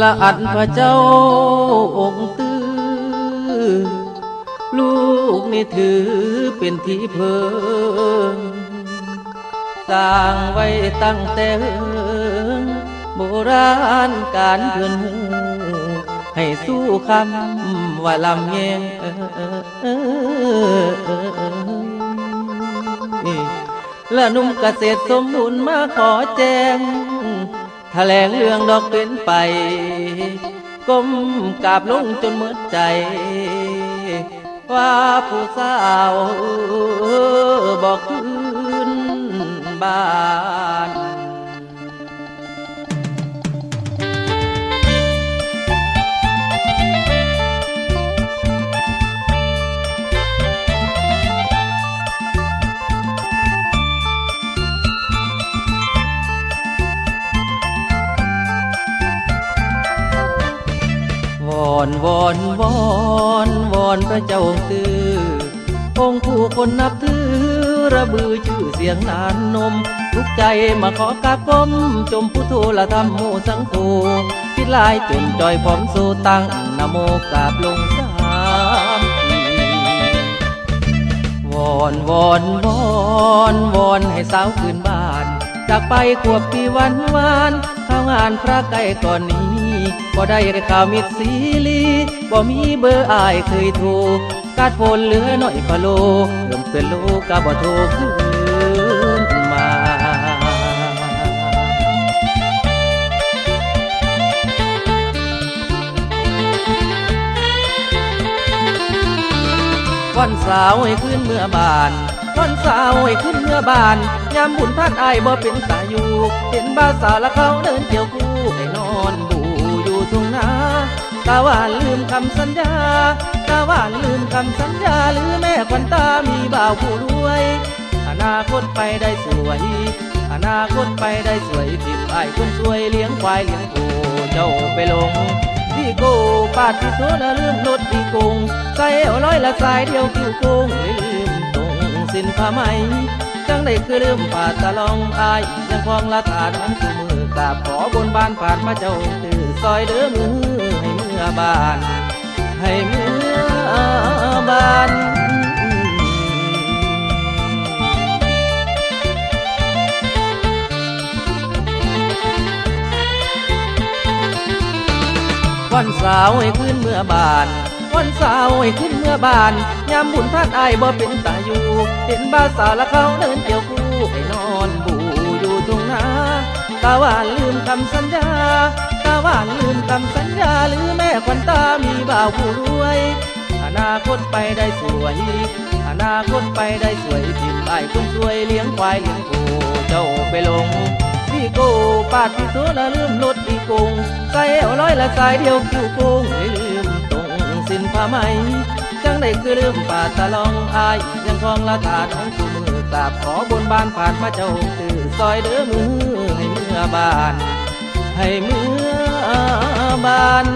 ละอันพระเจ้าองค์ตื้อลูกนี่ถือเป็นที่เพิงสร้างไว้ตั้งแต่เฮงโบราณการเพื่อนให้สู้คำว่าลำแยงเออเออเออเออเออและนุ่มเกษตรสมบูรณ์มาขอแจ้ง แถลงเรื่องดอกเป็นไป ก้มกราบลงจนหมดใจ ว่าผู้สาวบอกคืนบ้าน อนวอนวอนวอนพระเจ้าองค์ตื้อองค์ผู้คนนับถือระบือชื่อเสียงนานนมทุกใจมาขอกราบก้มจมพุทโธละธรรมโมสังโฆคิลายจนจอยพร้อมสู่ตั้งนโมกราบลงสามทีวอนวอนวอนวอนให้สาวคืนบ้าน จากไปขวบปีวันวานเข้างานพระใกล้ก่อนนี้ บ่ได้ข่าวมิดสีลีบ่มีเบอร์อายเคยโทรกาดฝนเหลือหน่อยพะโลเริ่มเป็นโลกาบ่โทรคืนมาวันเสาร์ให้ขึ้นเมื่อบานวันเสาร์ให้ขึ้นเมื่อบานยามบุญท่านอายบ่เป็นตาอยู่ เห็นบ้าสาวและเขาเดินเกี่ยวคู่ให้นอน ทุ่งนาตาหวานลืมคำสัญญา ตาหวานลืมคำสัญญา หรือแม่ควันตามีบ่าวผู้รวย อนาคตไปได้สวย อนาคตไปได้สวยทิมไอ้ายคนสวยเลี้ยงควายเลี้ยงโคเจ้าไปลงพี่โกปาดที่โซดลืมรถพี่กงใส่เอาร้อยละสายเดียวคิวโกงลืมตรงสินผ้าไหมจังได้คือลืมปาดตะลองอายยังคลองละตาน้องคือมือกราบขอบนบานผ่านมาเจ้าตื่อ ซอยเด้อมือให้เมื่อบาน ให้เมื่อบานวันเสาร์ให้ขึ้นเมื่อบาน วันเสาร์ให้ขึ้นเมื่อบาน ยามบุญท่านอายบ่เป็นตาอยู่ เห็นบ้าสาวและเขาเดินเกี่ยวคู่ให้นอนบูอยู่ตรงนาตาหวานลืมคำสัญญา หวานลืมคำสัญญาหรือแม่ควันตามีบ่าวผู้รวย อนาคตไปได้สวย อนาคตไปได้สวยทิมไอ้คนสวยเลี้ยงควายเลี้ยงโคเจ้าไปลงพี่โกปาดที่ตัวละลืมรถพี่กงใส่เอาร้อยละสายเดียวคิวโกงลยลืมตรงสินผ้าไหมจังได้คือลืมปาดตะลองอายยังคลองละตาน้องคู่มือกราบขอบนบานผ่านมาเจ้าตื่อซอยเด้อมือให้เมื่อบาน ให้เมื่อ บาน